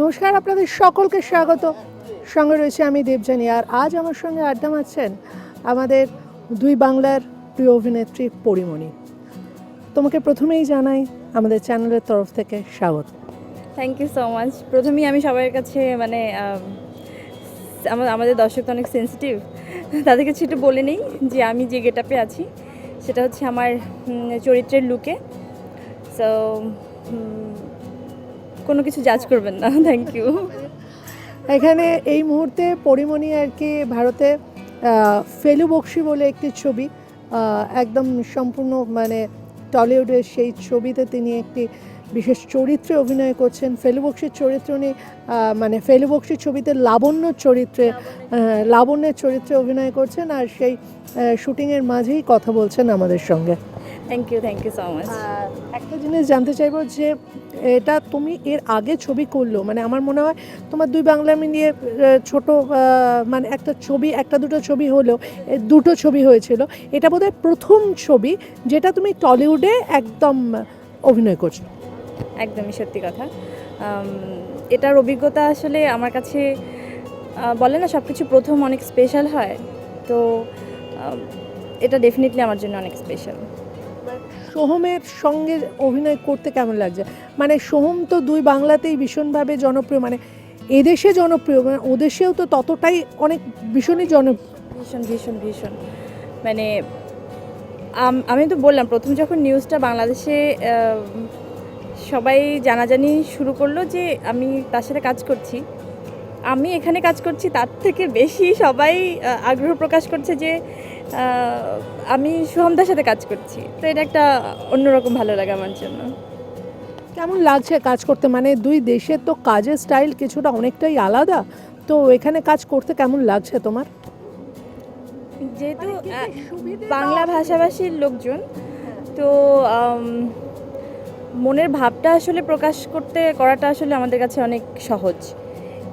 নমস্কার, আপনাদের সকলকে স্বাগত। সঙ্গে রয়েছে আমি দেবজানী আর আজ আমার সঙ্গে আড্ডা মারছেন আমাদের দুই বাংলার প্রিয় অভিনেত্রী পরিমণি। তোমাকে প্রথমেই জানাই, আমাদের চ্যানেলের তরফ থেকে স্বাগত। থ্যাংক ইউ সো মাচ প্রথমেই আমি সবার কাছে মানে আমাদের দর্শক তো অনেক সেন্সিটিভ তাদের কাছে একটু বলে নেই যে আমি যে গেট আপে আছি, সেটা হচ্ছে আমার চরিত্রের লুকে সো কোনো কিছু জাজ করবেন না থ্যাংক ইউ এখানে এই মুহূর্তে পরিমণি আর কি ভারতে ফেলু বক্সি বলে একটি ছবি একদম সম্পূর্ণ মানে টলিউডের সেই ছবিতে তিনি একটি বিশেষ চরিত্রে অভিনয় করছেন। ফেলু বক্সির চরিত্র উনি মানে ফেলু বক্সির ছবিতে লাবণ্য চরিত্রে লাবণ্যের চরিত্রে অভিনয় করছেন আর সেই শুটিংয়ের মাঝেই কথা বলছেন আমাদের সঙ্গে। Thank you thank you so much একটা জিনিস জানতে চাইব যে এটা তুমি এর আগে ছবি করল মানে আমার মনে হয় তোমার দুই বাংলা মিলিয়ে ছোট মানে একটা ছবি একটা দুটো ছবি হলো দুটো ছবি হয়েছিল। এটা বোধহয় প্রথম ছবি যেটা তুমি টলিউডে একদম অভিনয় করছ। একদমই সত্যি কথা। এটার অভিজ্ঞতা আসলে আমার কাছে বলে না সব কিছু প্রথম অনেক স্পেশাল হয়। তো এটা ডেফিনেটলি আমার জন্য অনেক স্পেশাল সোহমের সঙ্গে অভিনয় করতে কেমন লাগছে? মানে সোহম তো দুই বাংলাতেই ভীষণভাবে জনপ্রিয় মানে এদেশে জনপ্রিয় মানে ওদেশেও তো ততটাই অনেক ভীষণই জনপ্রিয়। ভীষণ ভীষণ ভীষণ। মানে আমি তো বললাম, প্রথম যখন নিউজটা বাংলাদেশে সবাই জানাজানি শুরু করল যে আমি তার সাথে কাজ করছি। আমি এখানে কাজ করছি, তার থেকে বেশি সবাই আগ্রহ প্রকাশ করছে যে আমি সোহমদার সাথে কাজ করছি। তো এটা একটা অন্যরকম ভালো লাগে আমার জন্য। কেমন লাগছে কাজ করতে? মানে দুই দেশের তো কাজের স্টাইল কিছুটা অনেকটাই আলাদা। তো এখানে কাজ করতে কেমন লাগছে তোমার? যেহেতু বাংলা ভাষাভাষীর লোকজন তো মনের ভাবটা আসলে প্রকাশ করতে করাটা আসলে আমাদের কাছে অনেক সহজ।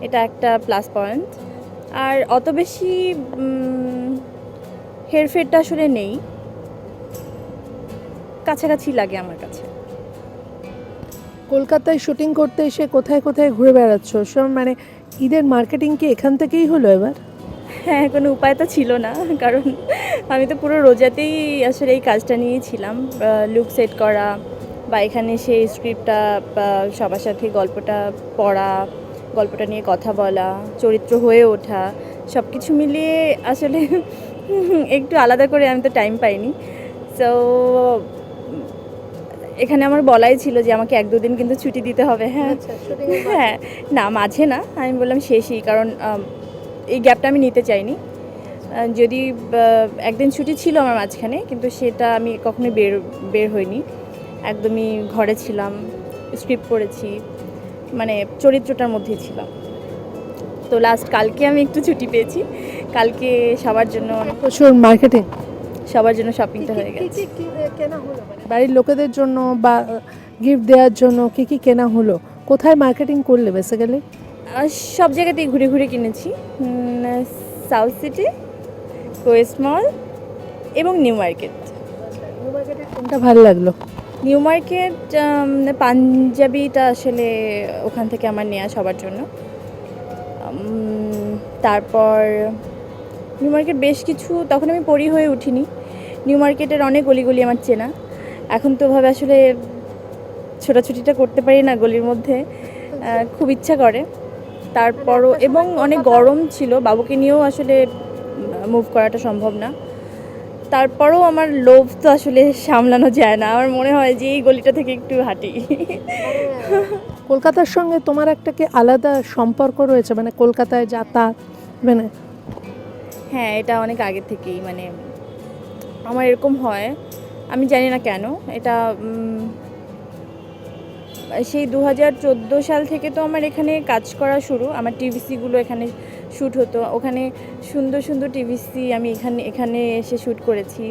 এটা একটা প্লাস পয়েন্ট আর অত বেশি হেরফেরটা আসলে নেই। কাছাকাছি লাগে আমার কাছে। কলকাতায় শুটিং করতে এসে কোথায় কোথায় ঘুরে বেড়াচ্ছ? সব মানে ঈদের মার্কেটিং কি এখান থেকেই হলো এবার? হ্যাঁ কোনো উপায় তো ছিল না। কারণ আমি তো পুরো রোজাতেই আসলে এই কাজটা নিয়েছিলাম লুক সেট করা বা এখানে সেই স্ক্রিপ্টটা সবার সাথে গল্পটা পড়া গল্পটা নিয়ে কথা বলা চরিত্র হয়ে ওঠা। সব কিছু মিলিয়ে আসলে একটু আলাদা করে আমি তো টাইম পাইনি। সো এখানে আমার বলাই ছিল যে আমাকে এক দুদিন কিন্তু ছুটি দিতে হবে হ্যাঁ। হ্যাঁ না মাঝে না আমি বললাম শেষই কারণ এই গ্যাপটা আমি নিতে চাইনি। যদি একদিন ছুটি ছিল আমার মাঝখানে কিন্তু সেটা আমি কখনোই বের বের হইনি। একদমই ঘরে ছিলাম স্ক্রিপ্ট করেছি মানে চরিত্রটার মধ্যেই ছিলাম। তো লাস্ট কালকে আমি একটু ছুটি পেয়েছি। কালকে সবার জন্য প্রচুর মার্কেটিং সবার জন্য শপিংটা হয়ে গেছে। কেনা হলো? মানে বাড়ির লোকেদের জন্য বা গিফট দেওয়ার জন্য কি কি কেনা হলো? কোথায় মার্কেটিং করলে বেসিক্যালি সব জায়গাতেই ঘুরে ঘুরে কিনেছি। সাউথ সিটি কোয়েস্ট মল এবং নিউ মার্কেট কোনটা ভালো লাগল? নিউ মার্কেট পাঞ্জাবিটা আসলে ওখান থেকে আমার নেওয়া সবার জন্য। তারপর নিউ মার্কেট বেশ কিছু, তখন আমি পরি হয়ে উঠিনি। নিউ মার্কেটের অনেক গলিগুলি আমার চেনা। এখন তো ওভাবে আসলে ছোটাছুটিটা করতে পারি না গলির মধ্যে। খুব ইচ্ছা করে। তারপরও, এবং অনেক গরম ছিল। বাবুকে নিয়েও আসলে মুভ করাটা সম্ভব না। তারপরও আমার লোভ তো আসলে সামলানো যায় না। আমার মনে হয় যে এই গলিটা থেকে একটু হাঁটি। কলকাতার সঙ্গে তোমার একটা কি আলাদা সম্পর্ক রয়েছে? মানে কলকাতায় যাতায়াত মানে হ্যাঁ এটা অনেক আগে থেকেই মানে আমার এরকম হয়। আমি জানি না কেন, এটা সেই দু হাজার চোদ্দ সাল থেকে তো আমার এখানে কাজ করা শুরু। আমার টিভিসিগুলো এখানে শ্যুট হতো। ওখানে সুন্দর সুন্দর টিভিসি আমি এখানে এখানে এসে শ্যুট করেছি।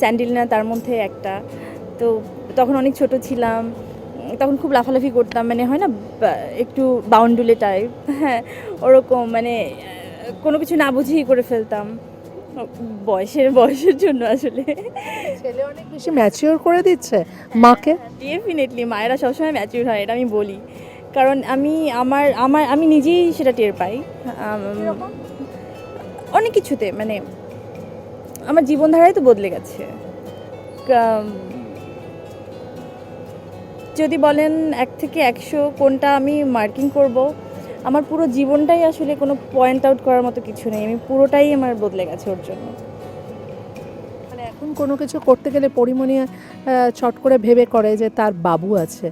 স্যান্ডিলনা তার মধ্যে একটা। তো তখন অনেক ছোট ছিলাম। তখন খুব লাফালাফি করতাম মানে হয় না একটু বাউন্ডুলে টাইপ হ্যাঁ ওরকম মানে কোনো কিছু না বুঝেই করে ফেলতাম বয়সের বয়সের জন্য আসলে। ছেলে অনেক বেশি ম্যাচিওর করে দিচ্ছে মাকে? ডেফিনেটলি মায়েরা সবসময় ম্যাচিওর হয় এটা আমি বলি। কারণ আমি আমার আমার আমি নিজেই সেটা টের পাই। অনেক কিছুতে মানে আমার জীবনধারাই তো বদলে গেছে। যদি বলেন এক থেকে একশো কোনটা আমি মার্কিং করব আমার পুরো জীবনটাই আসলে কোনো পয়েন্ট আউট করার মতো কিছু নেই। আমি পুরোটাই আমার বদলে গেছে ওর জন্য। মানে এখন কোনো কিছু করতে গেলে পরিমণি চট করে ভেবে করে যে তার বাবু আছে।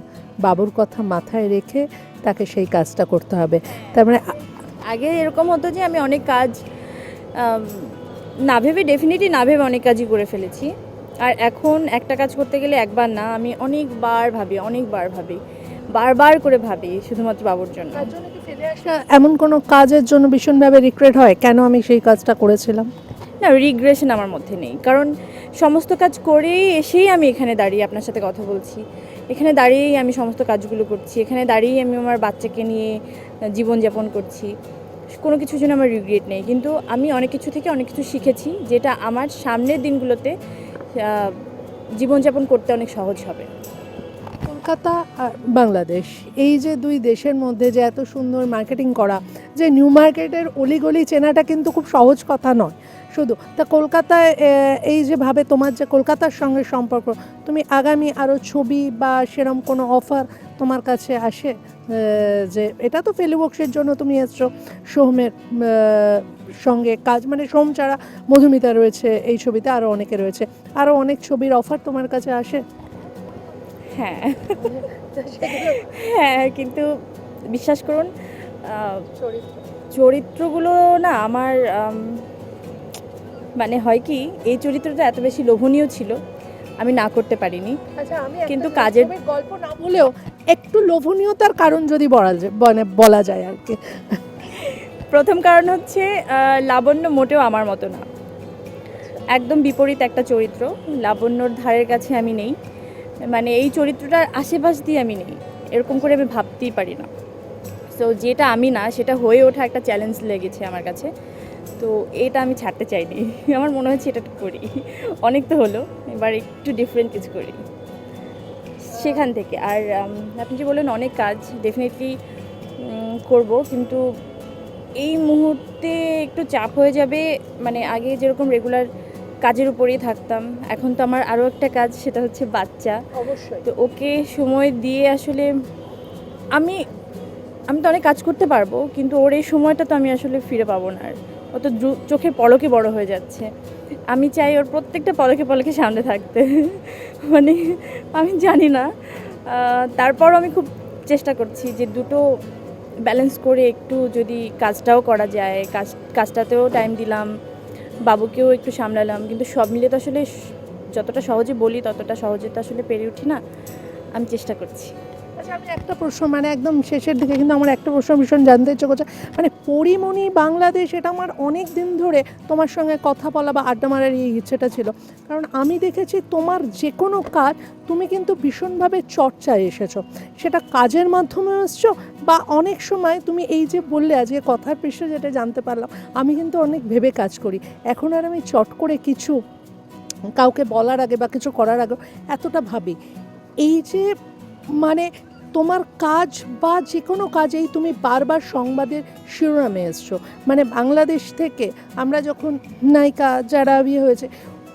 বাবুর কথা মাথায় রেখে তাকে সেই কাজটা করতে হবে। তার মানে আগে এরকম হতো যে আমি অনেক কাজ না ভেবে ডেফিনেটলি না ভেবে অনেক কাজই করে ফেলেছি। আর এখন একটা কাজ করতে গেলে একবার না আমি অনেকবার ভাবি অনেকবার ভাবি বারবার করে ভাবি শুধুমাত্র বাবুর জন্য। তার জন্য কি ফেলে আসা এমন কোনো কাজের জন্য ভীষণভাবে রিগ্রেট হয়? কেন আমি সেই কাজটা করেছিলাম? না রিগ্রেশন আমার মধ্যে নেই। কারণ সমস্ত কাজ করেই এসেই আমি এখানে দাঁড়িয়ে আপনার সাথে কথা বলছি। এখানে দাঁড়িয়েই আমি সমস্ত কাজগুলো করছি। এখানে দাঁড়িয়েই আমি আমার বাচ্চাকে নিয়ে জীবনযাপন করছি। কোনো কিছুর জন্য আমার রিগ্রেট নেই। কিন্তু আমি অনেক কিছু থেকে অনেক কিছু শিখেছি যেটা আমার সামনের দিনগুলোতে জীবনযাপন করতে অনেক সহজ হবে। কলকাতা আর বাংলাদেশ, এই যে দুই দেশের মধ্যে যে এত সুন্দর মার্কেটিং করা, যে নিউ মার্কেটের অলিগলি চেনাটা কিন্তু খুব সহজ কথা নয়। শুধু তা কলকাতায় এই যে ভাবে তোমার যে কলকাতার সঙ্গে সম্পর্ক তুমি আগামী আরও ছবি বা সেরম কোনো অফার তোমার কাছে আসে? যে এটা তো ফেলিবক্সের জন্য তুমি এসছো সোহমের সঙ্গে কাজ মানে সোম ছাড়া মধুমিতা রয়েছে এই ছবিতে আরও অনেকে রয়েছে আরও অনেক ছবির অফার তোমার কাছে আসে? হ্যাঁ। হ্যাঁ কিন্তু বিশ্বাস করুন চরিত্রগুলো না আমার আম, মানে হয় কি এই চরিত্রটা এত বেশি লোভনীয় ছিল আমি না করতে পারিনি। আচ্ছা আমি কিন্তু কাজের- কাজের গল্প না বলেও একটু লোভনীয়তার কারণ যদি বলা যায় মানে বলা যায় আর কি। প্রথম কারণ হচ্ছে লাবণ্য মোটেও আমার মতো না। একদম বিপরীত একটা চরিত্র লাবণ্যর ধারের কাছে আমি নেই। মানে এই চরিত্রটার আশেপাশ দিয়ে আমি নেই এরকম করে আমি ভাবতেই পারি না। সো যেটা আমি না সেটা হয়ে ওঠা একটা চ্যালেঞ্জ লেগেছে আমার কাছে। তো এটা আমি ছাড়তে চাইনি। আমার মনে হচ্ছে এটা করি। অনেক তো হলো এবার একটু ডিফারেন্ট কিছু করি। সেখান থেকে। আর আপনি যে বললেন অনেক কাজ ডেফিনেটলি করব কিন্তু এই মুহূর্তে একটু চাপ হয়ে যাবে। মানে আগে যেরকম রেগুলার কাজের উপরেই থাকতাম এখন তো আমার আরও একটা কাজ সেটা হচ্ছে বাচ্চা। অবশ্যই। তো ওকে সময় দিয়ে আসলে আমি আমি তো অনেক কাজ করতে পারব কিন্তু ওর এই সময়টা তো আমি আসলে ফিরে পাবো না আর। ও তো চোখের পলকে বড় হয়ে যাচ্ছে। আমি চাই ওর প্রত্যেকটা পলকে পলকে সামনে থাকতে। মানে আমি জানি না। আহ, তারপরও আমি খুব চেষ্টা করছি যে দুটো ব্যালেন্স করে একটু যদি কাজটাও করা যায় কাজ কাজটাতেও টাইম দিলাম বাবুকেও একটু সামলালাম। কিন্তু সব মিলে তো আসলে যতটা সহজে বলি ততটা সহজে তো আসলে পেরে উঠি না। আমি চেষ্টা করছি। আমি একটা প্রশ্ন মানে একদম শেষের দিকে কিন্তু আমার একটা প্রশ্ন ভীষণ জানতে ইচ্ছে করছে। মানে পরিমণি বাংলাদেশ, এটা আমার অনেক দিন ধরে তোমার সঙ্গে কথা বলা বা আড্ডা মারার এই ইচ্ছেটা ছিল। কারণ আমি দেখেছি তোমার যে কোনো কাজ তুমি কিন্তু ভীষণভাবে চর্চায় এসেছ। সেটা কাজের মাধ্যমে এসছো বা অনেক সময় তুমি এই যে বললে আজকে কথার পৃষ্ঠে যেটা জানতে পারলাম, আমি কিন্তু অনেক ভেবে কাজ করি। এখন আর আমি চট করে কিছু কাউকে বলার আগে বা কিছু করার আগে এতটা ভাবি। এই যে মানে তোমার কাজ বা যে কোনো কাজেই তুমি বারবার সংবাদের শিরোনামে এসছো। মানে বাংলাদেশ থেকে আমরা যখন নায়িকা যারা বিয়ে হয়েছে,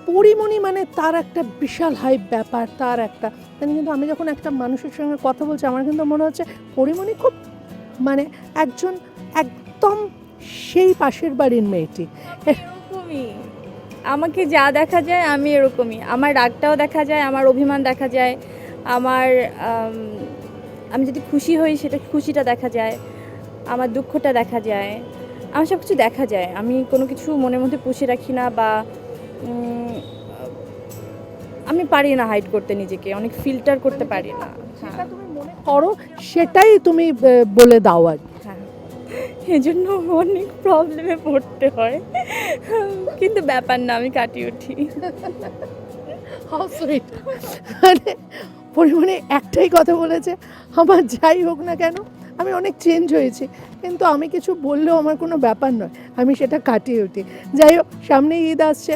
পরিমণি মানে তার একটা বিশাল হাই ব্যাপার, তার একটা। মানে কিন্তু আমি যখন একটা মানুষের সঙ্গে কথা বলছি, আমার কিন্তু মনে হচ্ছে পরিমণি খুব মানে একজন একদম সেই পাশের বাড়ির মেয়েটি। এরকমই। আমাকে যা দেখা যায় আমি এরকমই। আমার রাগটাও দেখা যায়, আমার অভিমান দেখা যায়, আমার আম, যদি খুশি হই সেটা খুশিটা দেখা যায় আমার দুঃখটা দেখা যায় আমার সব কিছু দেখা যায়। আমি কোনো কিছু মনের মধ্যে পুষে রাখি না বা আমি পারি না হাইড করতে নিজেকে অনেক ফিল্টার করতে পারি না। হ্যাঁ। তুমি মনে করো সেটাই তুমি বলে দাও আর। হ্যাঁ। এই জন্য অনেক প্রবলেমে পড়তে হয়। কিন্তু ব্যাপার না আমি কাটিয়ে উঠি। মানে পরিমাণে একটাই কথা বলেছে, আমার যাই হোক না কেন, আমি অনেক চেঞ্জ হয়েছি, কিন্তু আমি কিছু বললেও আমার কোনো ব্যাপার নয়, আমি সেটা কাটিয়ে উঠি। যাই হোক সামনে ঈদ আসছে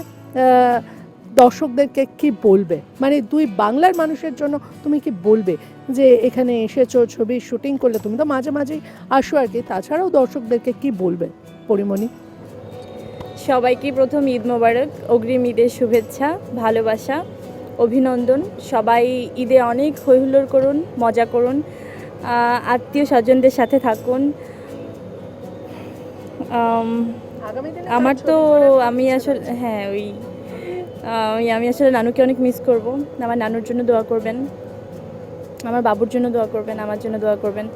দর্শকদেরকে কি বলবে? মানে দুই বাংলার মানুষের জন্য তুমি কি বলবে যে এখানে এসেছ, ছবি শুটিং করলে? তুমি তো মাঝে মাঝেই আসো আর কি, তাছাড়াও দর্শকদেরকে কি বলবে? পরিমণি? সবাইকে প্রথম ঈদ মোবারক, অগ্রিম ঈদের শুভেচ্ছা, ভালোবাসা। অভিনন্দন। সবাই ঈদে অনেক হৈহুল্লোড় করুন মজা করুন আত্মীয় স্বজনদের সাথে থাকুন। আমার তো আমি আসলে হ্যাঁ ওই ওই আমি আসলে নানুকে অনেক মিস করব। আমার নানুর জন্য দোয়া করবেন। আমার বাবুর জন্য দোয়া করবেন আমার জন্য দোয়া করবেন।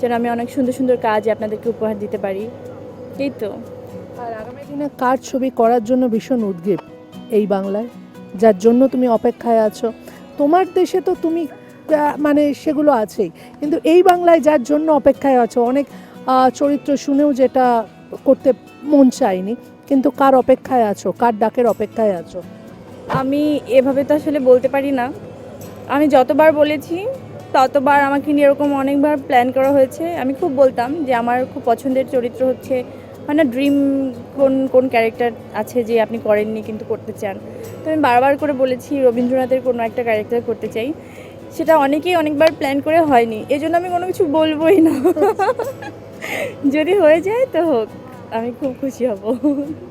যেন আমি অনেক সুন্দর সুন্দর কাজ আপনাদেরকে উপহার দিতে পারি। এই তো। আর আগামী দিনে কার ছবি করার জন্য ভীষণ উদ্গ্রীব? এই বাংলায়। যার জন্য তুমি অপেক্ষায় আছো। তোমার দেশে তো তুমি মানে সেগুলো আছেই। কিন্তু এই বাংলায় যার জন্য অপেক্ষায় আছো, অনেক চরিত্র শুনেও যেটা করতে মন চায়নি। কিন্তু কার অপেক্ষায় আছো? কার ডাকের অপেক্ষায় আছো? আমি এভাবে তো আসলে বলতে পারি না। আমি যতবার বলেছি, ততবার আমাকে নিয়ে এরকম অনেকবার প্ল্যান করা হয়েছে। আমি খুব বলতাম যে আমার খুব পছন্দের চরিত্র হচ্ছে মানে ড্রিম কোন কোন ক্যারেক্টার আছে যে আপনি করেননি কিন্তু করতে চান। তো আমি বারবার করে বলেছি রবীন্দ্রনাথের কোনো একটা ক্যারেক্টার করতে চাই। সেটা অনেকেই অনেকবার প্ল্যান করে হয়নি। এই জন্য আমি কোনো কিছু বলবোই না। যদি হয়ে যায় তো হোক আমি খুব খুশি হব।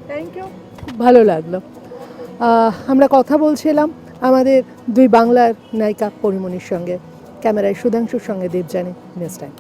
থ্যাংক ইউ ভালো লাগল। আমরা কথা বলছিলাম আমাদের দুই বাংলার নায়িকা পরিমণির সঙ্গে। ক্যামেরায় সুধাংশুর সঙ্গে দেবজানি নেক্সট টাইম